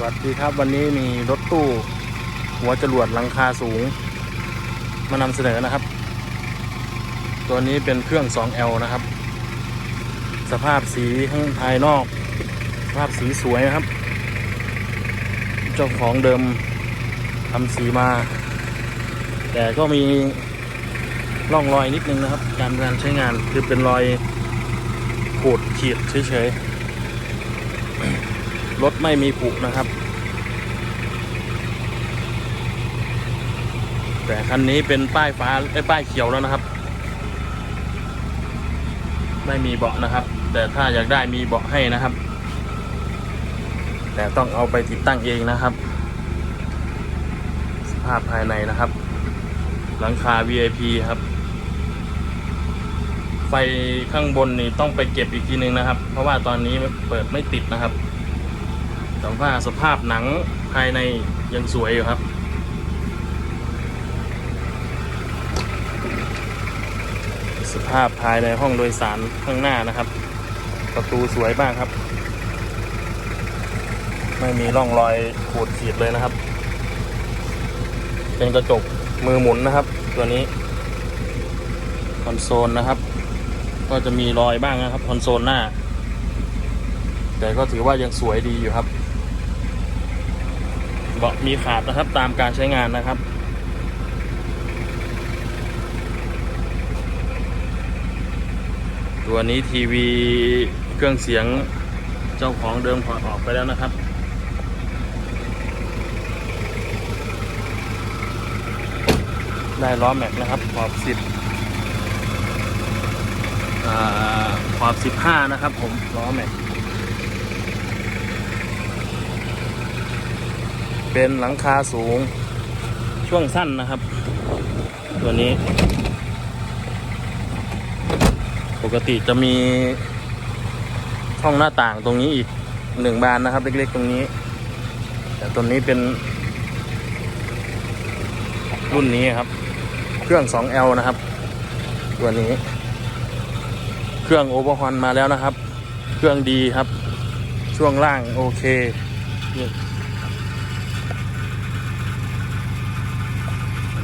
สวัสดีครับวันนี้มีรถตู้ หัวจรวดหลังคาสูง มานำเสนอนะครับ ตัวนี้เป็นเครื่อง 2L นะครับ สภาพสีข้างภายนอก สภาพสีสวยนะครับ เจ้าของเดิมทำสีมา แต่ก็มีร่องรอยนิดนึงนะครับ การการใช้งานคือเป็นรอยขูดขีดเฉยๆ รถไม่มีผุนะครับ แต่คันนี้เป็นป้ายฟ้าไอ้ป้ายเขียวแล้วนะครับ ไม่มีเบาะนะครับ แต่ถ้าอยากได้มีเบาะให้นะครับ แต่ต้องเอาไปติดตั้งเองนะครับ สภาพภายในนะครับ หลังคา VIP ครับไฟข้างบนนี่ต้องไปเก็บอีกทีนึงนะครับ เพราะว่าตอนนี้เปิดไม่ติดนะครับ แต่ว่าสภาพหนังภายในยังสวยอยู่ครับ สภาพภายในห้องโดยสารข้างหน้านะครับ ประตูสวยมากครับ ไม่มีร่องรอยขูดขีดเลยนะครับ เป็นกระจกมือหมุนนะครับ ตัวนี้ คอนโซลนะครับ ก็จะมีรอยบ้างนะครับ คอนโซลหน้า แต่ก็ถือว่ายังสวยดีอยู่ครับ เบาะมีขาดนะครับตามการใช้งานนะครับ ตัวนี้ทีวีเครื่องเสียงเจ้าของเดิมถอดออกไปแล้วนะครับได้ล้อแม็กนะครับขอบสิบขอบสิบห้านะครับผมล้อแม็ก เป็นหลังคาสูงช่วงสั้นนะครับ ตัวนี้ ปกติจะมีช่องหน้าต่างตรงนี้อีกหนึ่งบานนะครับ เล็กๆตรงนี้ แต่ตัวนี้เป็น รุ่นนี้ครับ เครื่อง 2L นะครับ ตัวนี้ เครื่องโอเวอร์ฮอนมาแล้วนะครับ เครื่องดีครับ ช่วงล่างโอเค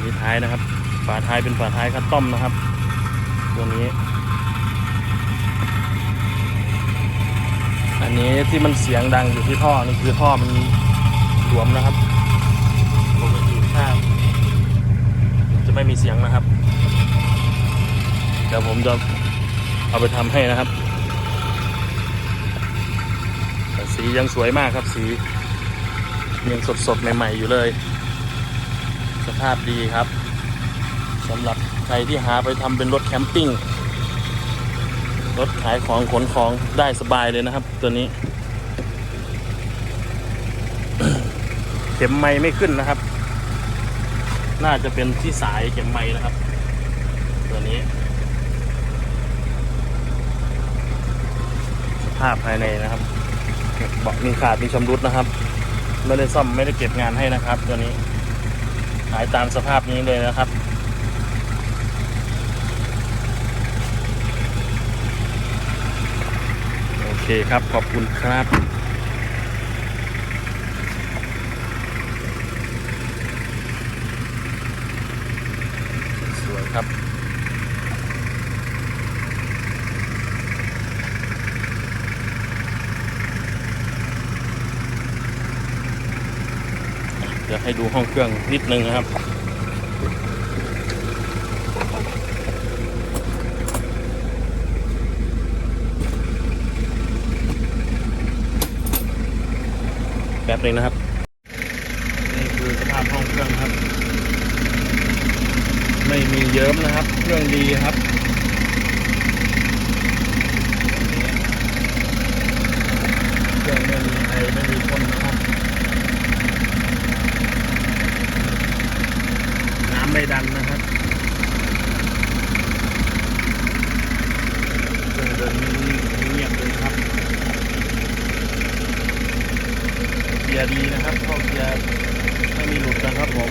นี่ท้ายนะครับ ฝาท้ายเป็นฝาท้ายคัสตอมนะครับ ตัวนี้ อันนี้ที่มันเสียงดังอยู่ที่ท่อนี่คือท่อมันหลวมนะครับปกติถ้าจะไม่มีเสียงนะครับ เดี๋ยวผมจะเอาไปทำให้นะครับแต่สียังสวยมากครับสียังสดๆใหม่ๆอยู่เลย สภาพดีครับสำหรับใครที่หาไปทำเป็นรถแคมปิ้ง รถขายของขนของได้สบายเลยนะครับ ตัวนี้ เข็มไม้ไม่ขึ้นนะครับ น่าจะเป็นที่สายเข็มไม้นะครับ ตัวนี้ สภาพภายในนะครับเบาะมีขาดมีชำรุดนะครับ ไม่ได้ซ่อมไม่ได้เก็บงานให้นะครับ ตัวนี้ ขายตามสภาพนี้เลยนะครับ โอเคครับขอบคุณครับสวยครับ ดี๋ยวให้ดูห้องเครื่องนิดนึงนะครับแป๊บนึงนะครับนี่คือสภาพห้องเครื่องครับ ไม่มีเยิ้มนะครับ เครื่องดีครับ เครื่องไม่มีไอไม่มีพ่นนะครับ น้ำไม่ดันนะครับเครื่องเดินเงียบเลยครับเกียร์ดีนะครับเข้าเกียร์ไม่มีหลุดนะครับผม